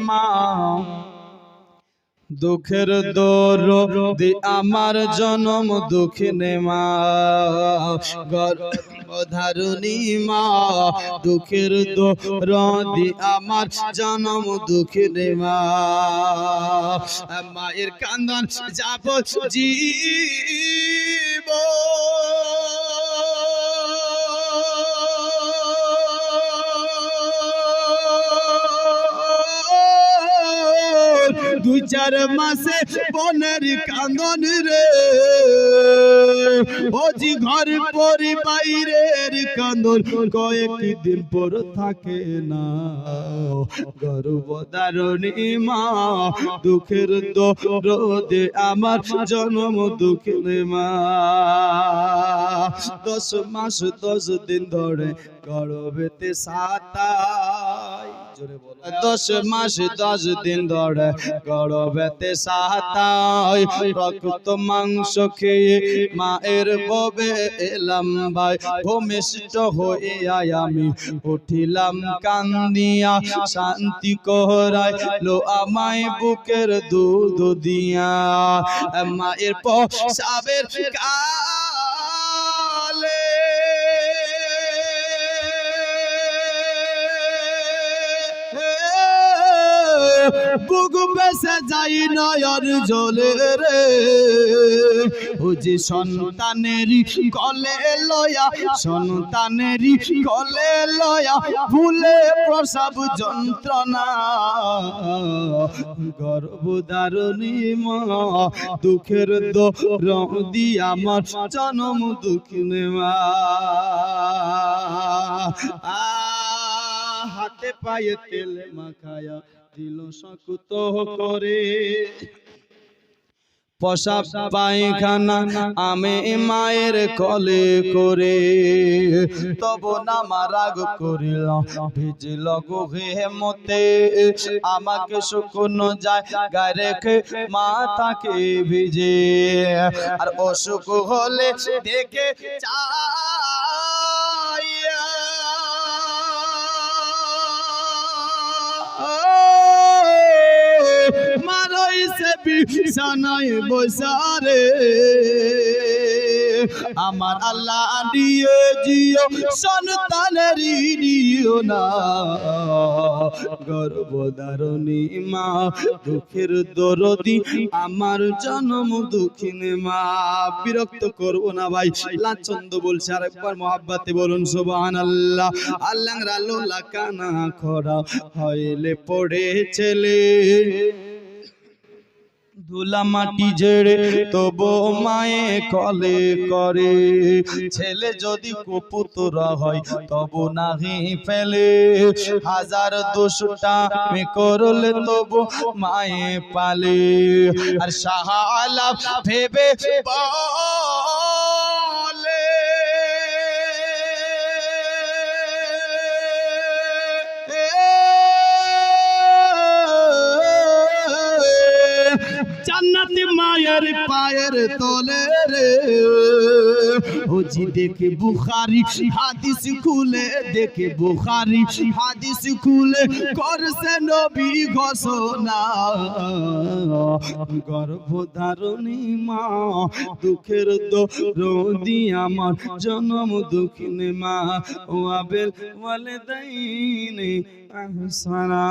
মা দুঃখের দোর দি আমার জনম দুঃখিনে মা গর্ভধারণী মা, দুঃখের দোর দি আমার জনম দুঃখিনে মা মায়ের কান্দন যাব জীব দুই চার মাসে বনের কান্দন রে। ওজি ঘর পরি বাইরের কান্দন কয়েক দিন পর থাকে না। গর্ভধারণী মা, দুঃখের দরদে আমার জন্ম দুঃখের মা। দশ মাস দশ দিন ধরে জোরে বলো দশ মাস, দশ দিন ধরে গর্ভেতে সাতাই রক্ত মাংস খেয়ে মায়ের ববে এলাম ভাই? ভূমিষ্ঠ আয় আমি উঠিলাম কান্দিয়া, শান্তি করাই লো আমায় বুকের দুধ দিয়া। মায়ের পসাবের কালে বুক বেসে যাই নয়র জলে রে। ও যে সন্তানেরই কলে লয়া, সন্তানেরই কলে লয়া, ভুলে প্রসব যন্ত্রণা। গর্ভধারণী মা, দুঃখের দি আমার জনম দুঃখিনে মা হাতে পায়ে তেল মাখায়া দিল শকুত করে। পশাব পায়খানা আমি মায়ের কলে করে। তব করিল। ভিজিল গুহে মতে। আমাকে শুকনো যায় গায়ে রেখে মা তাকে ভিজে আর অসুখ হলে দেখে চায় বসারে আমার আল্লাহ দিয়ে জিও সন্তানের দিও না। গর্ভধারণী মা, দুঃখের দরদি, আমার জন্ম দুঃখিনী মা। বিরক্ত করব না ভাই লাচন্দ বলছে আরেকবার মহাব্বাতে বলুন সুবহান আল্লাহ আল্লাহ রালো লাকানা খরা হইলে পড়ে ছেলে। ধুলা মাটি ঝেড়ে তবু মায়ে কলে করে। ছেলে যদি কপুতরা হয়, তবু নাহি ফেলে। হাজার আমি করলে তবু মায়ে পালে। আর সাহা আলাপ ভেবে জান্নাতি মায়ের পায়ের তলে রে। ওজি দেখে বুখারি, হাদিস খুলে দেখে বুখারি, হাদিস খুলে করছে নবী ঘোষণা। গর্ভধারণী মা, দুঃখের তো দরদি আমার, জন্ম দুঃখিনী মা, ও আবেল ওয়ালে দাইনি আহসানা।